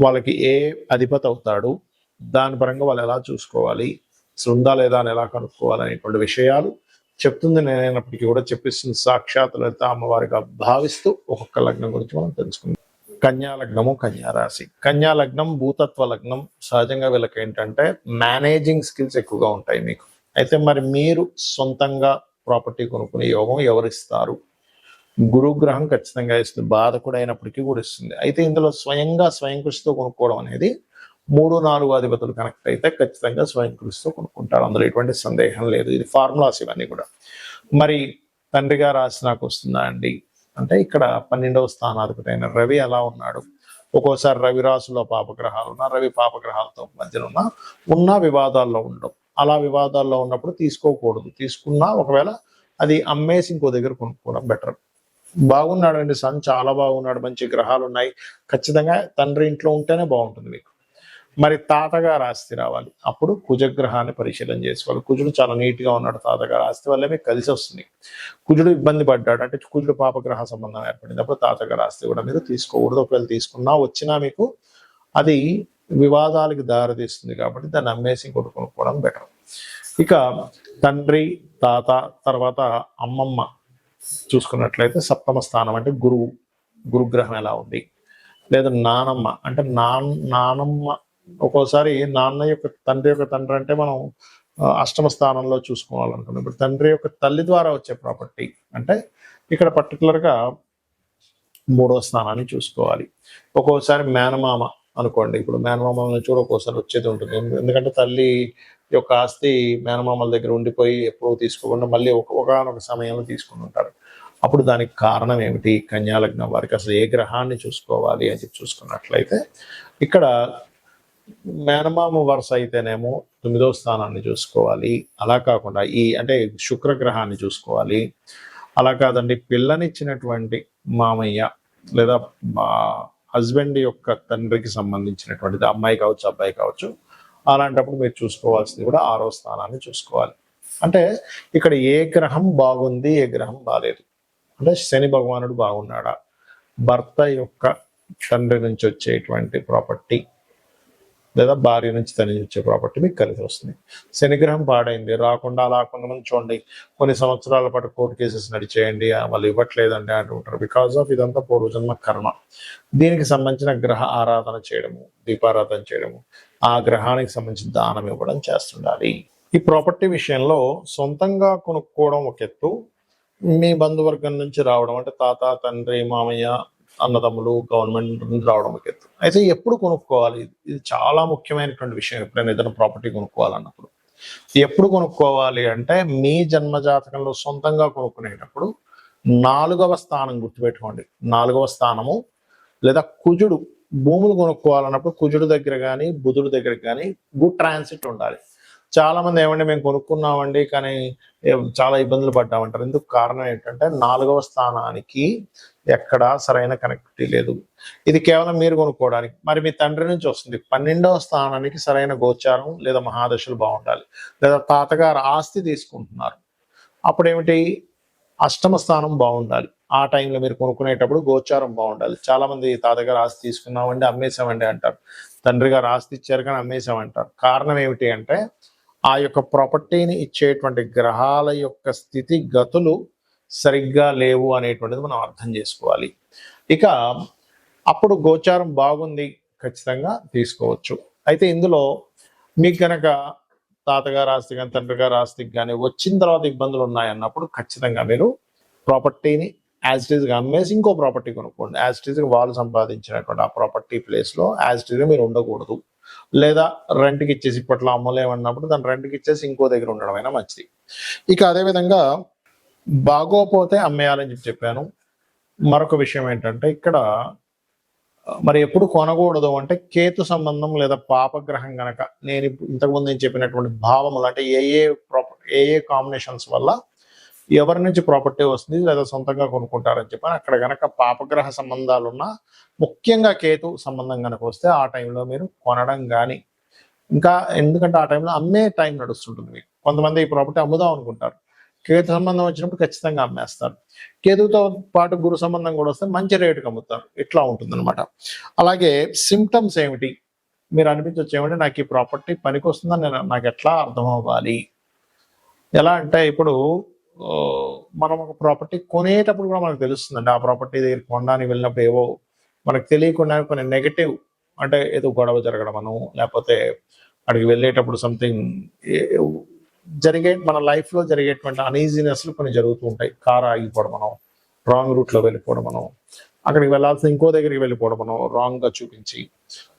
వాళ్ళకి ఏ అధిపతి అవుతాడు దాని పరంగా వాళ్ళు ఎలా చూసుకోవాలి అసలు ఉందా లేదా అని ఎలా కనుక్కోవాలి అనేటువంటి విషయాలు చెప్తుంది నేనైనప్పటికీ కూడా చెప్పిస్తుంది సాక్షాత్ లలిత అమ్మవారిగా భావిస్తూ ఒక్కొక్క లగ్నం గురించి మనం తెలుసుకుందాం. కన్యా లగ్నము కన్యారాశి కన్యా లగ్నం భూతత్వ లగ్నం సహజంగా వీళ్ళకి ఏంటంటే మేనేజింగ్ స్కిల్స్ ఎక్కువగా ఉంటాయి మీకు. అయితే మరి మీరు సొంతంగా ప్రాపర్టీ కొనుక్కునే యోగం ఎవరిస్తారు? గురుగ్రహం ఖచ్చితంగా ఇస్తుంది. బాధకుడు అయినప్పటికీ కూడా ఇస్తుంది. అయితే ఇందులో స్వయంగా స్వయం కృషితో కొనుక్కోవడం అనేది మూడు నాలుగు అధిపతులు కనెక్ట్ అయితే ఖచ్చితంగా స్వయం కృషితో కొనుక్కుంటారు. అందులో ఎటువంటి సందేహం లేదు. ఇది ఫార్ములాస్ ఇవన్నీ కూడా. మరి తండ్రిగా రాసి నాకు వస్తుందా అండి? అంటే ఇక్కడ పన్నెండవ స్థానాధిపతి అయిన రవి ఎలా ఉన్నాడు? ఒక్కోసారి రవి రాసులో పాపగ్రహాలు ఉన్నా రవి పాపగ్రహాలతో మధ్యన ఉన్న ఉన్న వివాదాల్లో ఉండడం. అలా వివాదాల్లో ఉన్నప్పుడు తీసుకోకూడదు. తీసుకున్నా ఒకవేళ అది అమ్మేసి ఇంకో దగ్గర కొనుక్కోవడం బెటర్. బాగున్నాడండి సన్ చాలా బాగున్నాడు మంచి గ్రహాలు ఉన్నాయి ఖచ్చితంగా తండ్రి ఇంట్లో ఉంటేనే బాగుంటుంది మీకు. మరి తాతగారు ఆస్తి రావాలి. అప్పుడు కుజగ్రహాన్ని పరిశీలన చేసుకోవాలి. కుజుడు చాలా నీట్గా ఉన్నాడు తాతగారు ఆస్తి వల్లే మీకు కలిసి వస్తుంది. కుజుడు ఇబ్బంది పడ్డాడు అంటే కుజుడు పాపగ్రహ సంబంధం ఏర్పడింది. అప్పుడు తాతగారు ఆస్తి కూడా మీరు తీసుకోకూడదు. ఒకవేళ తీసుకున్నా వచ్చినా మీకు అది వివాదాలకు దారితీస్తుంది కాబట్టి దాన్ని అమ్మేసి ఇంకోటి కొనుక్కోవడం బెటర్. ఇక తండ్రి తాత తర్వాత అమ్మమ్మ. చూసుకున్నట్లయితే సప్తమ స్థానం అంటే గురువు గురుగ్రహం ఎలా ఉంది? లేదా నానమ్మ అంటే నాన్ నానమ్మ ఒక్కోసారి నాన్న యొక్క తండ్రి యొక్క తండ్రి అంటే మనం అష్టమ స్థానంలో చూసుకోవాలనుకున్నాం. ఇప్పుడు తండ్రి యొక్క తల్లి ద్వారా వచ్చే ప్రాపర్టీ అంటే ఇక్కడ పర్టికులర్గా మూడో స్థానాన్ని చూసుకోవాలి. ఒక్కోసారి మేనమామ అనుకోండి. ఇప్పుడు మేనమామ నుంచి కూడా ఒక్కోసారి వచ్చేది ఉంటుంది. ఎందుకంటే తల్లి యొక్క ఆస్తి మేనమామల దగ్గర ఉండిపోయి ఎప్పుడో తీసుకోకుండా మళ్ళీ ఒక ఒకనొక సమయంలో తీసుకుని ఉంటారు. అప్పుడు దానికి కారణం ఏమిటి? కన్యాలగ్నం వారికి అసలు ఏ గ్రహాన్ని చూసుకోవాలి అని చెప్పి చూసుకున్నట్లయితే ఇక్కడ మేనమామ వరుస అయితేనేమో తొమ్మిదో స్థానాన్ని చూసుకోవాలి. అలా కాకుండా ఈ అంటే శుక్రగ్రహాన్ని చూసుకోవాలి. అలా కాదండి పిల్లనిచ్చినటువంటి మామయ్య లేదా హస్బెండ్ యొక్క తండ్రికి సంబంధించినటువంటిది అమ్మాయి కావచ్చు అబ్బాయి కావచ్చు అలాంటప్పుడు మీరు చూసుకోవాల్సింది కూడా ఆరో స్థానాన్ని చూసుకోవాలి. అంటే ఇక్కడ ఏ గ్రహం బాగుంది ఏ గ్రహం బాగాలేదు అంటే శని భగవానుడు బాగున్నాడా? భర్త యొక్క తండ్రి నుంచి వచ్చేటువంటి ప్రాపర్టీ లేదా భార్య నుంచి తన వచ్చే ప్రాపర్టీ మీకు కలిసి వస్తుంది. శనిగ్రహం పాడైంది. రాకుండా అలా కొంతమంది చూడండి. కొన్ని సంవత్సరాల పాటు కోర్టు కేసెస్ నడిచేయండి. వాళ్ళు ఇవ్వట్లేదండి అంటుంటారు. బికాస్ ఆఫ్ ఇదంతా పూర్వజన్మ కర్మ. దీనికి సంబంధించిన గ్రహ ఆరాధన చేయడము దీపారాధన చేయడము ఆ గ్రహానికి సంబంధించిన దానం ఇవ్వడం చేస్తుండాలి. ఈ ప్రాపర్టీ విషయంలో సొంతంగా కొనుక్కోవడం ఒక ఎత్తు. మీ బంధువర్గం నుంచి రావడం అంటే తాత తండ్రి మామయ్య అన్నదమ్ములు గవర్నమెంట్ నుండి రావడం ఎత్తు. అయితే ఎప్పుడు కొనుక్కోవాలి? ఇది చాలా ముఖ్యమైనటువంటి విషయం ఎప్పుడైనా ఏదైనా ప్రాపర్టీ కొనుక్కోవాలన్నప్పుడు. ఎప్పుడు కొనుక్కోవాలి అంటే మీ జన్మ జాతకంలో సొంతంగా కొనుక్కునేటప్పుడు నాలుగవ స్థానం గుర్తుపెట్టుకోండి. నాలుగవ స్థానము లేదా కుజుడు భూములు కొనుక్కోవాలన్నప్పుడు కుజుడు దగ్గర కానీ బుధుడు దగ్గర కానీ గుడ్ ట్రాన్సిట్ ఉండాలి. చాలా మంది ఏమండి మేము కొనుక్కున్నామండి కానీ చాలా ఇబ్బందులు పడ్డామంటారు. ఎందుకు కారణం ఏంటంటే నాలుగవ స్థానానికి ఎక్కడా సరైన కనెక్టివిటీ లేదు. ఇది కేవలం మీరు కొనుక్కోవడానికి. మరి మీ తండ్రి నుంచి వస్తుంది. పన్నెండవ స్థానానికి సరైన గోచారం లేదా మహాదశలు బాగుండాలి. లేదా తాతగారు ఆస్తి తీసుకుంటున్నారు. అప్పుడు ఏమిటి అష్టమ స్థానం బాగుండాలి. ఆ టైంలో మీరు కొనుక్కునేటప్పుడు గోచారం బాగుండాలి. చాలామంది తాతగారు ఆస్తి తీసుకున్నామండి అమ్మేశామండి అంటారు. తండ్రి గారు ఆస్తి ఇచ్చారు కానీ అమ్మేశామంటారు. కారణం ఏమిటి అంటే ఆ యొక్క ప్రాపర్టీని ఇచ్చేటువంటి గ్రహాల యొక్క స్థితి గతులు సరిగ్గా లేవు అనేటువంటిది మనం అర్థం చేసుకోవాలి. ఇక అప్పుడు గోచారం బాగుంది ఖచ్చితంగా తీసుకోవచ్చు. అయితే ఇందులో మీకు కనుక తాతగారు ఆస్తి కానీ తండ్రి గారు ఆస్తికి కానీ వచ్చిన తర్వాత ఇబ్బందులు ఉన్నాయన్నప్పుడు ఖచ్చితంగా మీరు ప్రాపర్టీని యాజ్ టీజ్గా అమ్మేసి ఇంకో ప్రాపర్టీ కొనుక్కోండి. యాజ్ టీజ్గా వాళ్ళు సంపాదించినటువంటి ఆ ప్రాపర్టీ ప్లేస్లో యాజ్ టీజ్గా మీరు ఉండకూడదు. లేదా రెంట్కి ఇచ్చేసి ఇప్పట్లో అమ్మలేమన్నప్పుడు దాన్ని రెంట్కి ఇచ్చేసి ఇంకో దగ్గర ఉండడం అయినా మంచిది. ఇక అదేవిధంగా బాగోపోతే అమ్మేయాలని చెప్పి చెప్పాను. మరొక విషయం ఏంటంటే ఇక్కడ మరి ఎప్పుడు కొనకూడదు అంటే కేతు సంబంధం లేదా పాపగ్రహం గనక నేను ఇంతకుముందు నేను చెప్పినటువంటి భావములు అంటే ఏ a proper A A combinations వల్ల ఎవరి నుంచి ప్రాపర్టీ వస్తుంది లేదా సొంతంగా కొనుక్కుంటారని చెప్పని అక్కడ గనక పాపగ్రహ సంబంధాలు ఉన్నా ముఖ్యంగా కేతు సంబంధం కనుక వస్తే ఆ టైంలో మీరు కొనడం కానీ ఇంకా ఎందుకంటే ఆ టైంలో అమ్మే టైం నడుస్తుంటుంది మీకు. కొంతమంది ఈ ప్రాపర్టీ అమ్ముదాం అనుకుంటారు. కేతు సంబంధం వచ్చినప్పుడు ఖచ్చితంగా అమ్మేస్తారు. కేతుతో పాటు గురు సంబంధం కూడా వస్తే మంచి రేటుకి అమ్ముతారు. ఇట్లా ఉంటుందన్నమాట. అలాగే సిమ్టమ్స్ ఏమిటి? మీరు అనిపించవచ్చు ఏమంటే నాకు ఈ ప్రాపర్టీ పనికి వస్తుందని నేను నాకు ఎట్లా అర్థం అవ్వాలి? ఎలా అంటే ఇప్పుడు మనం ఒక ప్రాపర్టీ కొనేటప్పుడు కూడా మనకు తెలుస్తుందండి. ఆ ప్రాపర్టీ దగ్గర కొనడానికి వెళ్ళినప్పుడు ఏవో మనకు తెలియకుండా కొన్ని నెగటివ్ అంటే ఏదో గొడవ జరగడం అను లేకపోతే అక్కడికి వెళ్ళేటప్పుడు సంథింగ్ జరిగే మన లైఫ్లో జరిగేటువంటి అనీజీనెస్లు కొన్ని జరుగుతూ ఉంటాయి. కారు ఆగిపోవడం మనం రాంగ్ రూట్లో వెళ్ళిపోవడం మనం అక్కడికి వెళ్ళాల్సిన ఇంకో దగ్గరికి వెళ్ళిపోవడం రాంగ్గా చూపించి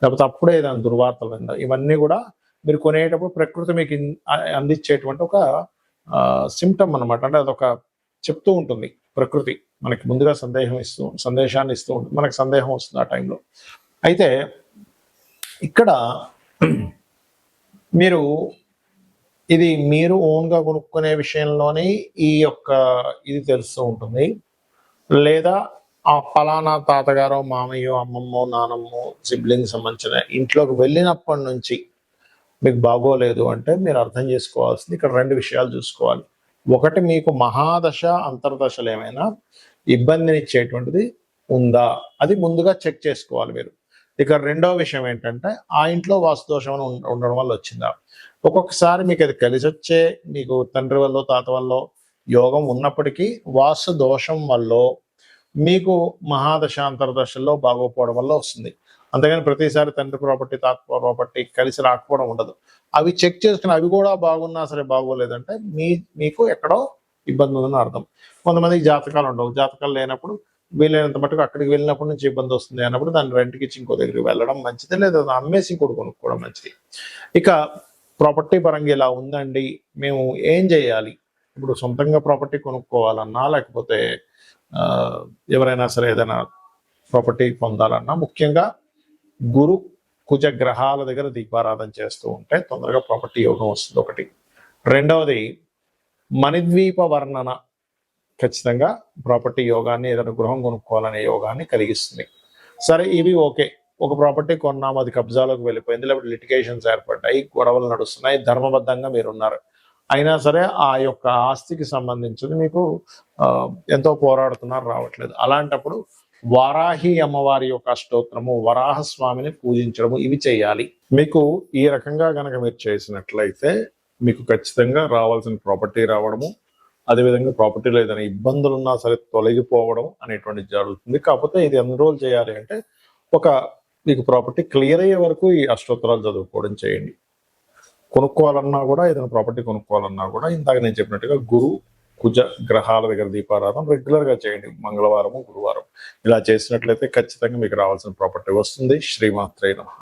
లేకపోతే అప్పుడే దాని దుర్వార్తలు వినడం. ఇవన్నీ కూడా మీరు కొనేటప్పుడు ప్రకృతి మీకు అందించేటువంటి ఒక సిమ్టమ్ అన్నమాట. అంటే అదొక చెప్తూ ఉంటుంది ప్రకృతి. మనకి ముందుగా సందేహం ఇస్తూ సందేశాన్ని ఇస్తూ ఉంటుంది. మనకు సందేహం వస్తుంది ఆ టైంలో అయితే ఇక్కడ మీరు ఇది మీరు ఓన్గా కొనుక్కునే విషయంలోనే ఈ యొక్క ఇది తెలుస్తూ ఉంటుంది. లేదా ఆ ఫలానా తాతగారు మామయ్యో అమ్మమ్మో నానమ్మో సిబ్లింగ్ సంబంధించిన ఇంట్లోకి వెళ్ళినప్పటి నుంచి మీకు బాగోలేదు అంటే మీరు అర్థం చేసుకోవాల్సింది ఇక్కడ రెండు విషయాలు చూసుకోవాలి. ఒకటి మీకు మహాదశ అంతర్దశలు ఏమైనా ఇబ్బందినిచ్చేటువంటిది ఉందా? అది ముందుగా చెక్ చేసుకోవాలి మీరు. ఇక రెండవ విషయం ఏంటంటే ఆ ఇంట్లో వాస్తు దోషం ఉండడం వల్ల వచ్చిందా? ఒక్కొక్కసారి మీకు అది కలిసి వచ్చే మీకు తండ్రి వల్ల తాత వల్ల యోగం ఉన్నప్పటికీ వాసు దోషం వల్ల మీకు మహాదశాంతర దశల్లో బాగోపోవడం వల్ల వస్తుంది. అంతేగాని ప్రతిసారి తండ్రి ప్రాపర్టీ తాత ప్రాపర్టీ కలిసి రాకపోవడం ఉండదు. అవి చెక్ చేసుకుని అవి కూడా బాగున్నా సరే బాగోలేదంటే మీ మీకు ఎక్కడో ఇబ్బంది ఉందని అర్థం. కొంతమందికి జాతకాలు ఉండవు. జాతకాలు లేనప్పుడు వీలైనంత మటుకు అక్కడికి వెళ్ళినప్పటి నుంచి ఇబ్బంది వస్తుంది అన్నప్పుడు దాన్ని రెంట్కి ఇచ్చి ఇంకో దగ్గరికి వెళ్ళడం మంచిది లేదా అమ్మేసి ఇంకోటి కొనుక్కోవడం మంచిది. ఇక ప్రాపర్టీ పరంగా ఇలా ఉందండి మేము ఏం చేయాలి? ఇప్పుడు సొంతంగా ప్రాపర్టీ కొనుక్కోవాలన్నా లేకపోతే ఎవరైనా సరే ఏదైనా ప్రాపర్టీ పొందాలన్నా ముఖ్యంగా గురు కుజ గ్రహాల దగ్గర దీపారాధన చేస్తూ ఉంటే తొందరగా ప్రాపర్టీ యోగం వస్తుంది ఒకటి. రెండవది మణిద్వీప వర్ణన ఖచ్చితంగా ప్రాపర్టీ యోగాన్ని ఏదైనా గృహం కొనుక్కోవాలనే యోగాన్ని కలిగిస్తుంది. సరే ఇవి ఓకే. ఒక ప్రాపర్టీ కొన్నాము అది కబ్జాలోకి వెళ్ళిపోయింది లేకపోతే లిటిగేషన్స్ ఏర్పడ్డాయి గొడవలు నడుస్తున్నాయి ధర్మబద్ధంగా మీరు ఉన్నారు. అయినా సరే ఆ యొక్క ఆస్తికి సంబంధించింది మీకు ఎంతో పోరాడుతున్నారు రావట్లేదు. అలాంటప్పుడు వారాహి అమ్మవారి యొక్క అష్టోత్తరము వరాహ స్వామిని పూజించడము ఇవి చేయాలి. మీకు ఈ రకంగా గనక మీరు చేసినట్లయితే మీకు ఖచ్చితంగా రావాల్సిన ప్రాపర్టీ రావడము అదేవిధంగా ప్రాపర్టీలో ఏదైనా ఇబ్బందులు ఉన్నా సరే తొలగిపోవడం అనేటువంటి జరుగుతుంది. కాకపోతే ఇది ఎన్రోల్ చేయాలి అంటే ఒక మీకు ప్రాపర్టీ క్లియర్ అయ్యే వరకు ఈ అష్టోత్తరాలు చదువుకోవడం చేయండి. కొనుక్కోవాలన్నా కూడా ఏదైనా ప్రాపర్టీ కొనుక్కోవాలన్నా కూడా ఇందాక నేను చెప్పినట్టుగా గురు కుజ గ్రహాల దగ్గర దీపారాధన రెగ్యులర్గా చేయండి. మంగళవారము గురువారం. ఇలా చేసినట్లయితే ఖచ్చితంగా మీకు రావాల్సిన ప్రాపర్టీ వస్తుంది. శ్రీమాత్రైన